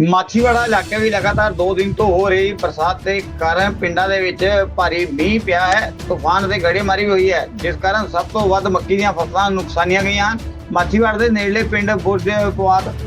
ਮਾਛੀਵਾੜਾ ਇਲਾਕੇ ਵੀ ਲਗਾਤਾਰ 2 ਦਿਨ ਤੋਂ ਹੋ ਰਹੀ ਬਰਸਾਤ ਦੇ ਕਾਰਨ ਪਿੰਡਾਂ ਦੇ ਵਿੱਚ ਭਾਰੀ ਮੀਂਹ ਪਿਆ ਹੈ। ਤੂਫਾਨ ਤੇ ਗੜੇਮਾਰੀ ਵੀ ਹੋਈ ਹੈ, ਜਿਸ ਕਾਰਨ ਸਭ ਤੋਂ ਵੱਧ ਮੱਕੀ ਦੀਆਂ ਫਸਲਾਂ ਨੁਕਸਾਨੀਆਂ ਗਈਆਂ ਹਨ। ਮਾਛੀਵਾੜ ਦੇ ਨੇੜਲੇ ਪਿੰਡ ਬੁਰਜ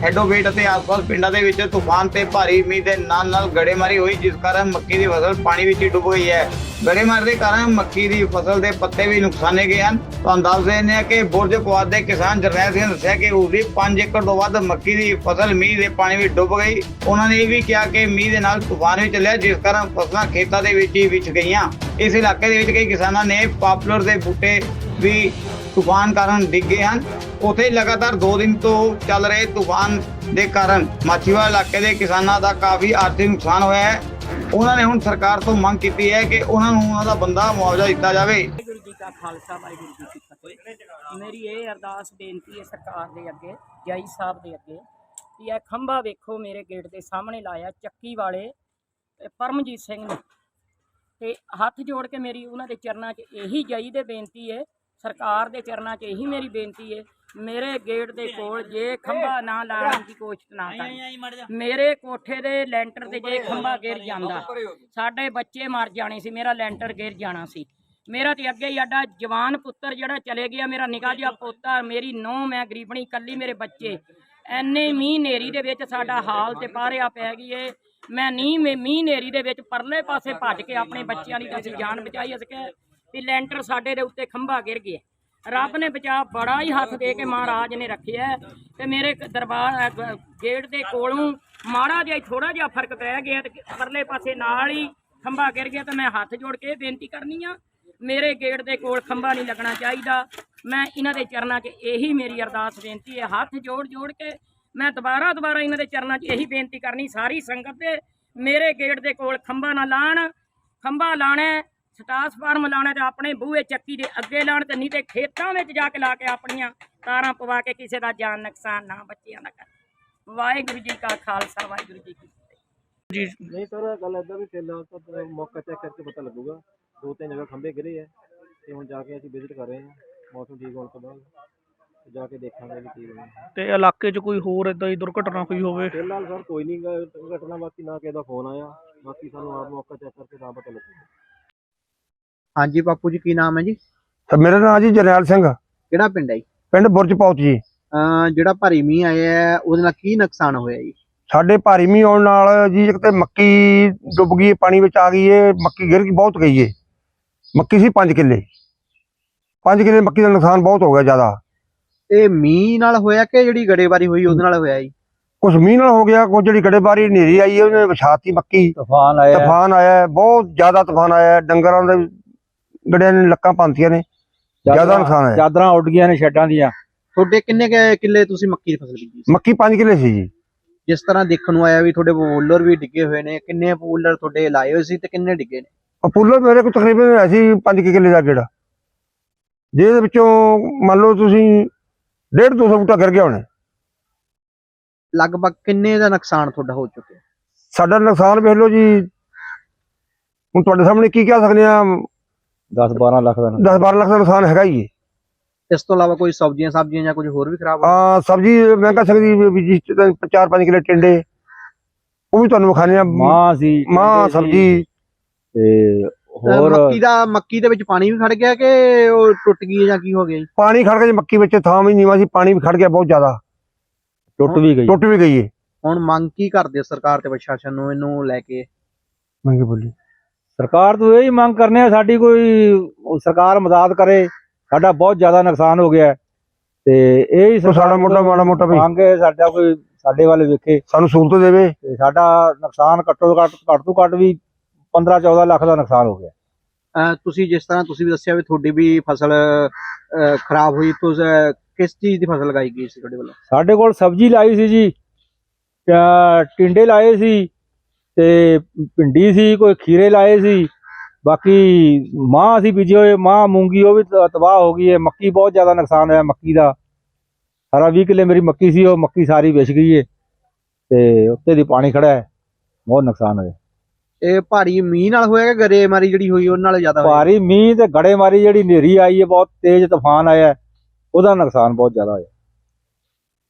ਹੈਡੋਵੇਟ ਅਤੇ ਆਸ-ਪਾਸ ਪਿੰਡਾਂ ਦੇ ਵਿੱਚ ਤੂਫਾਨ ਤੇ ਭਾਰੀ ਮੀਂਹ ਦੇ ਨਾਲ ਨਾਲ ਗੜੇਮਾਰੀ ਹੋਈ, ਜਿਸ ਕਾਰਨ ਮੱਕੀ ਦੀ ਫਸਲ ਪਾਣੀ ਵਿੱਚ ਡੁੱਬ ਗਈ ਹੈ। ਗੜੇਮਾਰੀ ਦੇ ਕਾਰਨ ਮੱਕੀ ਦੀ ਫਸਲ ਦੇ ਪੱਤੇ ਵੀ ਨੁਕਸਾਨੇ ਗਏ ਹਨ। ਤੁਹਾਨੂੰ ਦੱਸ ਦਿੰਦੇ ਹਾਂ ਕਿ ਬੁਰਜ ਪਵਾਦ ਦੇ ਕਿਸਾਨ ਜਰਨੈਲ ਸਿੰਘ ਨੇ ਦੱਸਿਆ ਕਿ ਉਸਦੀ 5 ਏਕੜ ਤੋਂ ਵੱਧ ਮੱਕੀ ਦੀ ਫਸਲ ਮੀਂਹ ਦੇ ਪਾਣੀ ਵਿੱਚ ਡੁੱਬ ਗਈ। ਉਹਨਾਂ ਨੇ ਇਹ ਵੀ ਕਿਹਾ ਕਿ ਮੀਂਹ ਦੇ ਨਾਲ ਤੂਫਾਨ ਵੀ ਚੱਲਿਆ, ਜਿਸ ਕਾਰਨ ਫਸਲਾਂ ਖੇਤਾਂ ਦੇ ਵਿੱਚ ਹੀ ਵਿਛ ਗਈਆਂ। ਇਸ ਇਲਾਕੇ ਦੇ ਵਿੱਚ ਕਈ ਕਿਸਾਨਾਂ ਨੇ ਪਾਪੂਲਰ ਦੇ ਬੂਟੇ ਵੀ ਤੂਫਾਨ ਕਾਰਨ ਡਿੱਗ ਗਏ ਹਨ। ਉਥੇ ਲਗਾਤਾਰ 2 ਦਿਨ ਤੋਂ ਚੱਲ ਰਹੇ ਤੂਫਾਨ ਦੇ ਕਾਰਨ ਮਾਛੀਵਾੜਾ ਇਲਾਕੇ ਦੇ ਕਿਸਾਨਾਂ ਦਾ ਕਾਫੀ ਆਰਥਿਕ ਨੁਕਸਾਨ ਹੋਇਆ ਹੈ। ਉਹਨਾਂ ਨੇ ਹੁਣ ਸਰਕਾਰ ਤੋਂ ਮੰਗ ਕੀਤੀ ਹੈ ਕਿ ਉਹਨਾਂ ਨੂੰ ਉਹਨਾਂ ਦਾ ਬੰਦਾ ਮੁਆਵਜ਼ਾ ਦਿੱਤਾ ਜਾਵੇ। ਵਾਹਿਗੁਰੂ ਜੀ ਕਾ ਖਾਲਸਾ, ਵਾਹਿਗੁਰੂ ਜੀ ਕੀ ਫਤਿਹ। ਮੇਰੀ ਇਹ ਅਰਦਾਸ, ਬੇਨਤੀ ਹੈ ਸਰਕਾਰ ਦੇ ਅੱਗੇ, ਜੈ ਸਾਹਿਬ ਦੇ ਅੱਗੇ ਕਿ ਇਹ ਖੰਭਾ ਵੇਖੋ ਮੇਰੇ ਗੇਟ ਦੇ ਸਾਹਮਣੇ ਲਾਇਆ ਚੱਕੀ ਵਾਲੇ ਪਰਮਜੀਤ ਸਿੰਘ ਨੇ। ਤੇ ਹੱਥ ਜੋੜ ਕੇ ਮੇਰੀ ਉਹਨਾਂ ਦੇ ਚਰਨਾਂ 'ਚ ਇਹੀ ਜਈ ਦੇ ਬੇਨਤੀ ਹੈ ਸਰਕਾਰ ਦੇ ਚਰਨਾਂ 'ਚ ਇਹੀ ਮੇਰੀ ਬੇਨਤੀ ਹੈ ਮੇਰੇ ਗੇਟ ਦੇ ਕੋਲ ਜੇ ਖੰਭਾ ਨਾ ਲਾਉਣ ਦੀ ਕੋਸ਼ਿਸ਼ ਨਾ ਕਰਨ ਮੇਰੇ ਕੋਠੇ ਦੇ ਲੈਂਟਰ ਤੇ ਜੇ ਖੰਭਾ ਗਿਰ ਜਾਂਦਾ ਸਾਡੇ ਬੱਚੇ ਮਰ ਜਾਣੇ ਸੀ ਮੇਰਾ ਲੈਂਟਰ ਗਿਰ ਜਾਣਾ ਸੀ। ਮੇਰਾ ਤੇ ਅੱਗੇ ਹੀ ਆਡਾ ਜਵਾਨ ਪੁੱਤਰ ਜਿਹੜਾ ਚਲੇ ਗਿਆ ਮੇਰਾ ਨਿਕਾ ਜਿਹਾ ਪੋਤਾ ਮੇਰੀ ਨੂੰਹ ਮੈਂ ਗਰੀਬਣੀ ਕੱਲੀ ਮੇਰੇ ਬੱਚੇ। ਐਨੇ ਮੀਂਹ ਨੇਰੀ ਦੇ ਵਿੱਚ ਸਾਡਾ ਹਾਲ ਤੇ ਪਾਰਿਆ ਪੈ ਗਈ ਏ। ਮੈਂ ਨੀ ਮੀਂਹ ਨੇਰੀ ਦੇ ਵਿੱਚ ਪਰਲੇ ਪਾਸੇ ਭੱਜ ਕੇ ਆਪਣੇ ਬੱਚਿਆਂ ਦੀ ਅਸੀਂ ਜਾਨ ਬਚਾਈ ਸਕੇ ਵੀ ਲੈਂਟਰ ਸਾਡੇ ਦੇ ਉੱਤੇ ਖੰਭਾ ਗਿਰ ਗਿਆ। ਰੱਬ ਨੇ ਬਚਾ ਬੜਾ ਹੀ ਹੱਥ ਦੇ ਕੇ ਮਹਾਰਾਜ ਨੇ ਰੱਖਿਆ ਹੈ। ਤੇ ਮੇਰੇ ਦਰਬਾਰ ਗੇਟ ਦੇ ਕੋਲੋਂ ਮਾੜਾ ਜਿਹਾ ਥੋੜਾ ਜਿਹਾ ਫ਼ਰਕ ਪੈ ਗਿਆ ਤੇ ਪਰਲੇ ਪਾਸੇ ਨਾਲ ਹੀ ਖੰਭਾ ਗਿਰ ਗਿਆ ਤੇ ਮੈਂ ਹੱਥ ਜੋੜ ਕੇ ਬੇਨਤੀ ਕਰਨੀ ਆ, ਮੇਰੇ ਗੇਟ ਦੇ ਕੋਲ ਖੰਭਾ ਨਹੀਂ ਲੱਗਣਾ ਚਾਹੀਦਾ। ਮੈਂ ਇਹਨਾਂ ਦੇ ਚਰਨਾਂ 'ਚ ਇਹੀ ਮੇਰੀ ਅਰਦਾਸ ਬੇਨਤੀ ਹੈ, ਹੱਥ ਜੋੜ ਜੋੜ ਕੇ ਮੈਂ ਦੁਬਾਰਾ ਦੁਬਾਰਾ ਇਹਨਾਂ ਦੇ ਚਰਨਾਂ 'ਚ ਇਹੀ ਬੇਨਤੀ ਕਰਨੀ, ਸਾਰੀ ਸੰਗਤ ਦੇ ਮੇਰੇ ਗੇਟ ਦੇ ਕੋਲ ਖੰਭਾ ਨਾ ਲਾਣ, ਖੰਭਾ ਲਾਣਾ ਸਟਾਸ ਫਾਰਮ ਲਾਣਾ ਤੇ ਆਪਣੇ ਬੂਹੇ ਚੱਕੀ ਦੇ ਅੱਗੇ ਲਾਣ ਤੇ ਨਹੀਂ ਤੇ ਖੇਤਾਂ ਵਿੱਚ ਜਾ ਕੇ ਲਾ ਕੇ ਆਪਣੀਆਂ ਤਾਰਾਂ ਪਵਾ ਕੇ ਕਿਸੇ ਦਾ ਜਾਨ ਨੁਕਸਾਨ ਨਾ ਬੱਚਿਆਂ ਦਾ ਕਰ। ਵਾਹਿਗੁਰੂ ਜੀ ਕਾ ਖਾਲਸਾ ਵਾਹਿਗੁਰੂ ਜੀ ਕੀ ਫਤਿਹ। ਨਹੀਂ ਸਰ ਗੱਲ ਏਦਾਂ ਵੀ ਫਿਲਹਾਲ ਤਾਂ ਮੌਕਾ ਚੈੱਕ ਕਰਕੇ ਪਤਾ ਲੱਗੂਗਾ। ਦੋ ਤਿੰਨ ਜਗ੍ਹਾ ਖੰਭੇ ਗਿਰੇ ਆ ਤੇ ਹੁਣ ਜਾ ਕੇ ਅਸੀਂ ਵਿਜ਼ਿਟ ਕਰ ਰਹੇ ਹਾਂ। ਮੌਸਮ ਠੀਕ ਹੋਣ ਤੋਂ ਬਾਅਦ ਤੇ ਜਾ ਕੇ ਦੇਖਾਂਗੇ ਵੀ ਕੀ ਬਣਿਆ ਤੇ ਇਲਾਕੇ 'ਚ ਕੋਈ ਹੋਰ ਇਦਾਂ ਦੀ ਦੁਰਘਟਨਾ ਹੋਈ ਹੋਵੇ? ਫਿਲਹਾਲ ਸਰ ਕੋਈ ਨਹੀਂ ਘਟਨਾ ਬਾਕੀ ਨਾ ਕਿਸੇ ਦਾ ਫੋਨ ਆਇਆ। ਬਾਕੀ ਸਾਨੂੰ ਆਪ ਮੌਕਾ ਚੈੱਕ ਕਰਕੇ ਤਾਂ ਪਤਾ ਲੱਗੂਗਾ। ਹਾਂਜੀ ਬਾਪੂ ਜੀ ਕੀ ਨਾਮ ਹੈ ਜੀ? ਮੇਰਾ ਨਾਮ ਜੀ ਜਰਨੈਲ ਸਿੰਘ। ਕਿਹੜਾ ਪਿੰਡ ਹੈ ਜੀ? ਪਿੰਡ ਬੁਰਜ ਪੌਤ ਜੀ। ਅਹ ਜਿਹੜਾ ਭਾਰੀ ਮੀਂਹ ਆਇਆ ਹੈ ਉਹਦੇ ਨਾਲ ਕੀ ਨੁਕਸਾਨ ਹੋਇਆ ਜੀ? ਸਾਡੇ ਭਾਰੀ ਮੀਂਹ ਆਉਣ ਨਾਲ ਜੀ ਇੱਕ ਤੇ ਮੱਕੀ ਡੁੱਬ ਗਈ ਪਾਣੀ ਵਿੱਚ ਆ ਗਈ ਏ ਮੱਕੀ ਗਿਰ ਗਈ ਬਹੁਤ ਗਈ ਏ। ਮੱਕੀ ਸੀ 5 ਕਿੱਲੇ। 5 ਕਿੱਲੇ ਮੱਕੀ ਦਾ ਨੁਕਸਾਨ ਬਹੁਤ ਹੋ ਗਿਆ ਜ਼ਿਆਦਾ। ਇਹ ਮੀਂਹ ਨਾਲ ਹੋਇਆ ਕਿ ਜਿਹੜੀ ਗੜੇਬਾਰੀ ਹੋਈ ਉਹਦੇ ਨਾਲ ਹੋਇਆ ਜੀ? ਕੁਝ ਮੀਂਹ ਨਾਲ ਹੋ ਗਿਆ ਕੁਝ ਜਿਹੜੀ ਗੜੇਬਾਰੀ ਹਨੇਰੀ ਆਈ ਏ ਉਹਨੇ ਵਿਛਾਤੀ ਮੱਕੀ। ਤੂਫਾਨ ਆਇਆ। ਤੂਫਾਨ ਆਇਆ ਹੈ, ਬਹੁਤ ਜ਼ਿਆਦਾ ਤੂਫਾਨ ਆਇਆ ਹੈ, ਡੰਗਰਾਂ ਦੇ ਗੜਿਆਂ ਨੇ ਲੱਕਾਂ ਪਾਉਂਦੀਆਂ ਨੇ ਜ਼ਿਆਦਾ ਨੁਕਸਾਨ ਹੈ। ਚਾਦਰਾਂ ਉੱਡ ਗਈਆਂ ਨੇ ਸ਼ੈੱਡਾਂ ਦੀਆਂ। ਤੁਹਾਡੇ ਕਿੰਨੇ ਕੁ ਕਿੱਲੇ ਤੁਸੀਂ ਮੱਕੀ ਦੀ ਫਸਲ ਬੀਜੀ ਸੀ? ਮੱਕੀ 5 ਕਿੱਲੇ ਸੀ ਜੀ। ਜਿਸ ਤਰ੍ਹਾਂ ਦੇਖਣ ਨੂੰ ਆਇਆ ਵੀ ਤੁਹਾਡੇ ਪੂਲਰ ਵੀ ਡਿੱਗੇ ਹੋਏ ਨੇ ਕਿੰਨੇ ਪੂਲਰ ਤੁਹਾਡੇ ਲਾਏ ਹੋਏ ਸੀ ਤੇ ਕਿੰਨੇ ਡਿੱਗੇ ਨੇ? ਪਪੂਲਰ ਮੇਰੇ ਕੋਲ ਤਕਰੀਬਨ ਹੈ ਸੀ 5 ਕਿੱਲੇ ਦਾ ਗੇੜਾ। ਜਿਹਦੇ ਵਿੱਚੋਂ ਮੰਨ ਲਓ ਤੁਸੀਂ ਡੇਢ ਦੋ ਸੌ ਬੂਟਾ ਗਿਰ ਗਿਆ ਹੋਣਾ। ਲਗਭਗ ਕਿੰਨੇ ਦਾ ਨੁਕਸਾਨ ਤੁਹਾਡਾ ਹੋ ਚੁੱਕਿਆ? ਸਾਡਾ ਨੁਕਸਾਨ ਵੇਖ ਲਓ ਜੀ ਹੁਣ ਤੁਹਾਡੇ ਸਾਹਮਣੇ ਕੀ ਕਹਿ ਸਕਦੇ ਆ 10 12 ਲੱਖ ਦਾ 10 12 ਲੱਖ ਦਾ ਨੁਕਸਾਨ ਹੈਗਾ ਹੀ ਹੈ। ਇਸ ਤੋਂ ਇਲਾਵਾ ਕੋਈ ਸਬਜ਼ੀਆਂ ਸਬਜ਼ੀਆਂ ਜਾਂ ਕੁਝ ਹੋਰ ਵੀ ਖਰਾਬ ਆ ਸਬਜ਼ੀ ਮੈਂ ਕਹਿ ਸਕਦੀ ਵੀ- ਵੀ ਜੀ 4-5 ਕਿੱਲੇ ਟਿੰਡੇ ਉਹ ਵੀ ਤੁਹਾਨੂੰ ਵਿਖਾਣੇ ਆ ਮਾਂ ਸੀ ਮਾਂ ਸਬਜ਼ੀ। ਤੇ ਹੋਰ ਮੱਕੀ ਦਾ ਮੱਕੀ ਦੇ ਵਿੱਚ ਪਾਣੀ ਵੀ ਖੜ ਗਿਆ ਕਿ ਉਹ ਟੁੱਟ ਗਈ ਹੈ ਜਾਂ ਕੀ ਹੋ ਗਿਆ ਜੀ? ਪਾਣੀ ਖੜ ਗਿਆ ਜੀ ਮੱਕੀ ਵਿੱਚ ਥਾਂ ਵੀ ਨੀਵਾ ਸੀ ਪਾਣੀ ਵੀ ਖੜ ਗਿਆ ਬਹੁਤ ਜ਼ਿਆਦਾ। ਟੁੱਟ ਵੀ ਗਈ। ਟੁੱਟ ਵੀ ਗਈ ਹੈ। ਹੁਣ ਮੰਗ ਕੀ ਕਰਦੇ ਹੋ ਸਰਕਾਰ ਤੇ ਪ੍ਰਸ਼ਾਸਨ ਨੂੰ ਇਹਨੂੰ ਲੈ ਕੇ? ਮੰਗੀ ਬੋਲੀ? ਸਰਕਾਰ ਤੋਂ ਇਹ ਹੀ ਮੰਗ ਕਰਨੇ ਆ ਸਾਡੀ ਕੋਈ ਸਰਕਾਰ ਮਦਦ ਕਰੇ ਸਾਡਾ ਬਹੁਤ ਜ਼ਿਆਦਾ ਨੁਕਸਾਨ ਹੋ ਗਿਆ। ਤੇ ਇਹ ਹੀ ਸਾਡਾ ਮੋਟਾ ਮਾੜਾ ਮੋਟਾ ਵੀ। ਮੰਗ ਹੈ ਸਾਡਾ ਕੋਈ ਸਾਡੇ ਵੱਲ ਵੇਖੇ। ਸਾਨੂੰ ਸਹੂਲਤ ਦੇਵੇ। ਤੇ ਸਾਡਾ ਨੁਕਸਾਨ ਘੱਟੋ ਘੱਟ ਘੱਟ ਤੋਂ ਘੱਟ ਵੀ 15 14 ਲੱਖ ਦਾ ਨੁਕਸਾਨ ਹੋ ਗਿਆ। ਤੁਸੀਂ ਜਿਸ ਤਰ੍ਹਾਂ ਤੁਸੀਂ ਵੀ ਦੱਸਿਆ ਵੀ ਤੁਹਾਡੀ ਵੀ ਫਸਲ ਖਰਾਬ ਹੋਈ ਤੁਸੀਂ ਕਿਸ ਚੀਜ਼ ਦੀ ਫਸਲ ਲਗਾਈ ਗਈ ਸੀ ਤੁਹਾਡੇ ਵੱਲੋਂ? ਸਾਡੇ ਕੋਲ ਸਬਜ਼ੀ ਲਾਈ ਸੀ ਜੀ ਟਿੰਡੇ ਲਾਏ ਸੀ ਤੇ ਭਿੰਡੀ ਸੀ ਕੋਈ ਖੀਰੇ ਲਾਏ ਸੀ ਬਾਕੀ ਮਾਂ ਅਸੀਂ ਬੀਜੇ ਹੋਏ ਮਾਂ ਮੂੰਗੀ ਉਹ ਵੀ ਤਬਾਹ ਹੋ ਗਈ ਹੈ। ਮੱਕੀ ਬਹੁਤ ਜ਼ਿਆਦਾ ਨੁਕਸਾਨ ਹੋਇਆ ਮੱਕੀ ਦਾ। ਸਾਰਾ 20 ਕਿੱਲੇ ਮੇਰੀ ਮੱਕੀ ਸੀ ਉਹ ਮੱਕੀ ਸਾਰੀ ਵਿਛ ਗਈ ਹੈ ਤੇ ਉੱਤੇ ਦੀ ਪਾਣੀ ਖੜਾ ਹੈ ਬਹੁਤ ਨੁਕਸਾਨ ਹੋਇਆ। ਇਹ ਭਾਰੀ ਮੀਂਹ ਨਾਲ ਹੋਇਆ ਕਿ ਗਰੇਮਾਰੀ ਜਿਹੜੀ ਹੋਈ ਉਹਨਾਂ ਨਾਲ ਜ਼ਿਆਦਾ ਭਾਰੀ ਮੀਂਹ ਤੇ ਗੜੇਮਾਰੀ ਜਿਹੜੀ ਹਨੇਰੀ ਆਈ ਹੈ ਬਹੁਤ ਤੇਜ਼ ਤੂਫਾਨ ਆਇਆ ਉਹਦਾ ਨੁਕਸਾਨ ਬਹੁਤ ਜ਼ਿਆਦਾ ਹੋਇਆ।